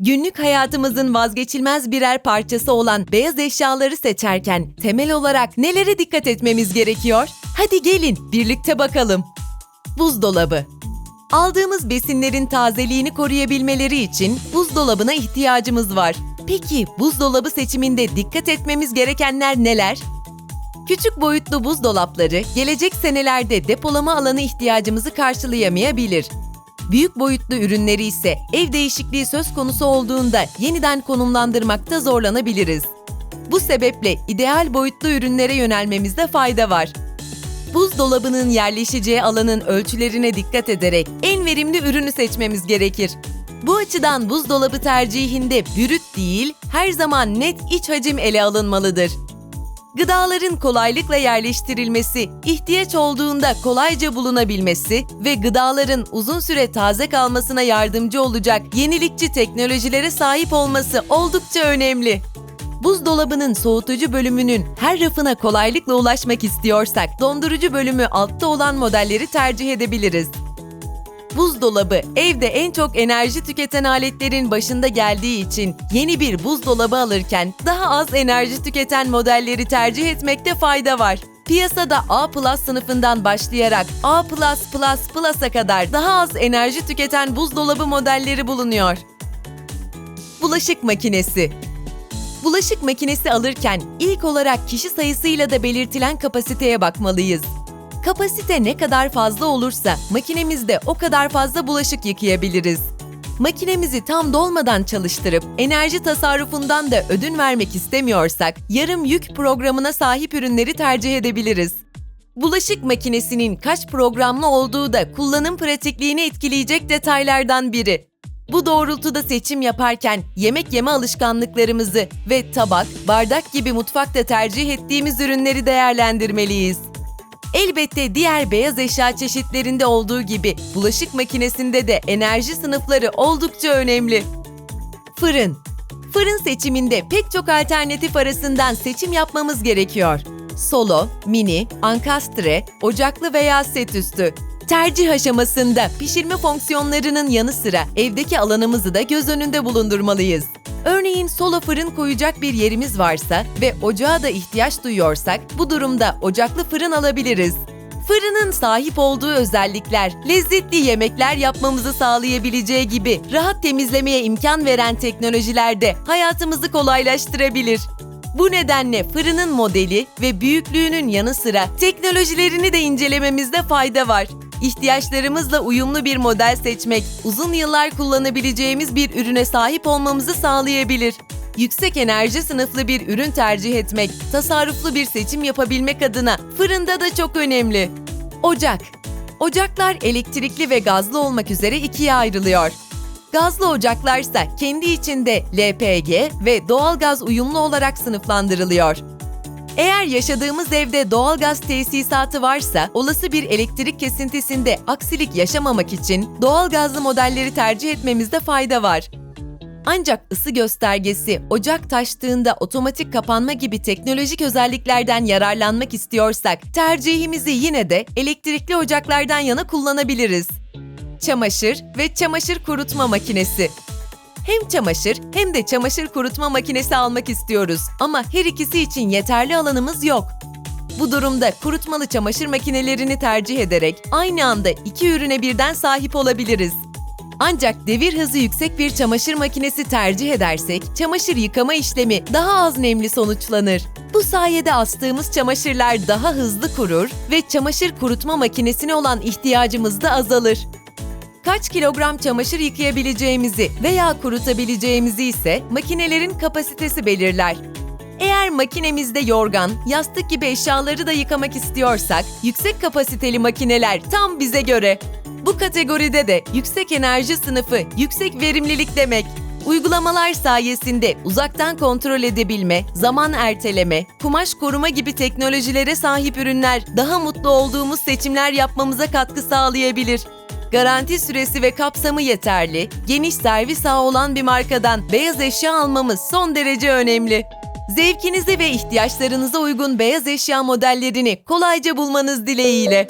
Günlük hayatımızın vazgeçilmez birer parçası olan beyaz eşyaları seçerken temel olarak nelere dikkat etmemiz gerekiyor? Hadi gelin birlikte bakalım. Buzdolabı. Aldığımız besinlerin tazeliğini koruyabilmeleri için buzdolabına ihtiyacımız var. Peki buzdolabı seçiminde dikkat etmemiz gerekenler neler? Küçük boyutlu buzdolapları gelecek senelerde depolama alanı ihtiyacımızı karşılayamayabilir. Büyük boyutlu ürünleri ise ev değişikliği söz konusu olduğunda yeniden konumlandırmakta zorlanabiliriz. Bu sebeple ideal boyutlu ürünlere yönelmemizde fayda var. Buzdolabının yerleşeceği alanın ölçülerine dikkat ederek en verimli ürünü seçmemiz gerekir. Bu açıdan buzdolabı tercihinde bürüt değil, her zaman net iç hacim ele alınmalıdır. Gıdaların kolaylıkla yerleştirilmesi, ihtiyaç olduğunda kolayca bulunabilmesi ve gıdaların uzun süre taze kalmasına yardımcı olacak yenilikçi teknolojilere sahip olması oldukça önemli. Buzdolabının soğutucu bölümünün her rafına kolaylıkla ulaşmak istiyorsak dondurucu bölümü altta olan modelleri tercih edebiliriz. Buzdolabı evde en çok enerji tüketen aletlerin başında geldiği için yeni bir buzdolabı alırken daha az enerji tüketen modelleri tercih etmekte fayda var. Piyasada A sınıfından başlayarak A++ Plus'a kadar daha az enerji tüketen buzdolabı modelleri bulunuyor. Bulaşık makinesi Bulaşık makinesi alırken ilk olarak kişi sayısıyla da belirtilen kapasiteye bakmalıyız. Kapasite ne kadar fazla olursa makinemizde o kadar fazla bulaşık yıkayabiliriz. Makinemizi tam dolmadan çalıştırıp enerji tasarrufundan da ödün vermek istemiyorsak yarım yük programına sahip ürünleri tercih edebiliriz. Bulaşık makinesinin kaç programlı olduğu da kullanım pratikliğini etkileyecek detaylardan biri. Bu doğrultuda seçim yaparken yemek yeme alışkanlıklarımızı ve tabak, bardak gibi mutfakta tercih ettiğimiz ürünleri değerlendirmeliyiz. Elbette diğer beyaz eşya çeşitlerinde olduğu gibi bulaşık makinesinde de enerji sınıfları oldukça önemli. Fırın. Fırın seçiminde pek çok alternatif arasından seçim yapmamız gerekiyor. Solo, mini, ankastre, ocaklı veya set üstü. Tercih aşamasında pişirme fonksiyonlarının yanı sıra evdeki alanımızı da göz önünde bulundurmalıyız. Örneğin solo fırın koyacak bir yerimiz varsa ve ocağa da ihtiyaç duyuyorsak bu durumda ocaklı fırın alabiliriz. Fırının sahip olduğu özellikler, lezzetli yemekler yapmamızı sağlayabileceği gibi rahat temizlemeye imkan veren teknolojiler de hayatımızı kolaylaştırabilir. Bu nedenle fırının modeli ve büyüklüğünün yanı sıra teknolojilerini de incelememizde fayda var. İhtiyaçlarımızla uyumlu bir model seçmek, uzun yıllar kullanabileceğimiz bir ürüne sahip olmamızı sağlayabilir. Yüksek enerji sınıflı bir ürün tercih etmek, tasarruflu bir seçim yapabilmek adına fırında da çok önemli. Ocak Ocaklar elektrikli ve gazlı olmak üzere ikiye ayrılıyor. Gazlı ocaklarsa kendi içinde LPG ve doğalgaz uyumlu olarak sınıflandırılıyor. Eğer yaşadığımız evde doğalgaz tesisatı varsa olası bir elektrik kesintisinde aksilik yaşamamak için doğalgazlı modelleri tercih etmemizde fayda var. Ancak ısı göstergesi ocak taştığında otomatik kapanma gibi teknolojik özelliklerden yararlanmak istiyorsak tercihimizi yine de elektrikli ocaklardan yana kullanabiliriz. Çamaşır ve çamaşır kurutma makinesi. Hem çamaşır hem de çamaşır kurutma makinesi almak istiyoruz ama her ikisi için yeterli alanımız yok. Bu durumda kurutmalı çamaşır makinelerini tercih ederek aynı anda iki ürüne birden sahip olabiliriz. Ancak devir hızı yüksek bir çamaşır makinesi tercih edersek çamaşır yıkama işlemi daha az nemli sonuçlanır. Bu sayede astığımız çamaşırlar daha hızlı kurur ve çamaşır kurutma makinesine olan ihtiyacımız da azalır. Kaç kilogram çamaşır yıkayabileceğimizi veya kurutabileceğimizi ise makinelerin kapasitesi belirler. Eğer makinemizde yorgan, yastık gibi eşyaları da yıkamak istiyorsak, yüksek kapasiteli makineler tam bize göre. Bu kategoride de yüksek enerji sınıfı, yüksek verimlilik demek. Uygulamalar sayesinde uzaktan kontrol edebilme, zaman erteleme, kumaş koruma gibi teknolojilere sahip ürünler daha mutlu olduğumuz seçimler yapmamıza katkı sağlayabilir. Garanti süresi ve kapsamı yeterli, geniş servis ağı olan bir markadan beyaz eşya almamız son derece önemli. Zevkinize ve ihtiyaçlarınıza uygun beyaz eşya modellerini kolayca bulmanız dileğiyle.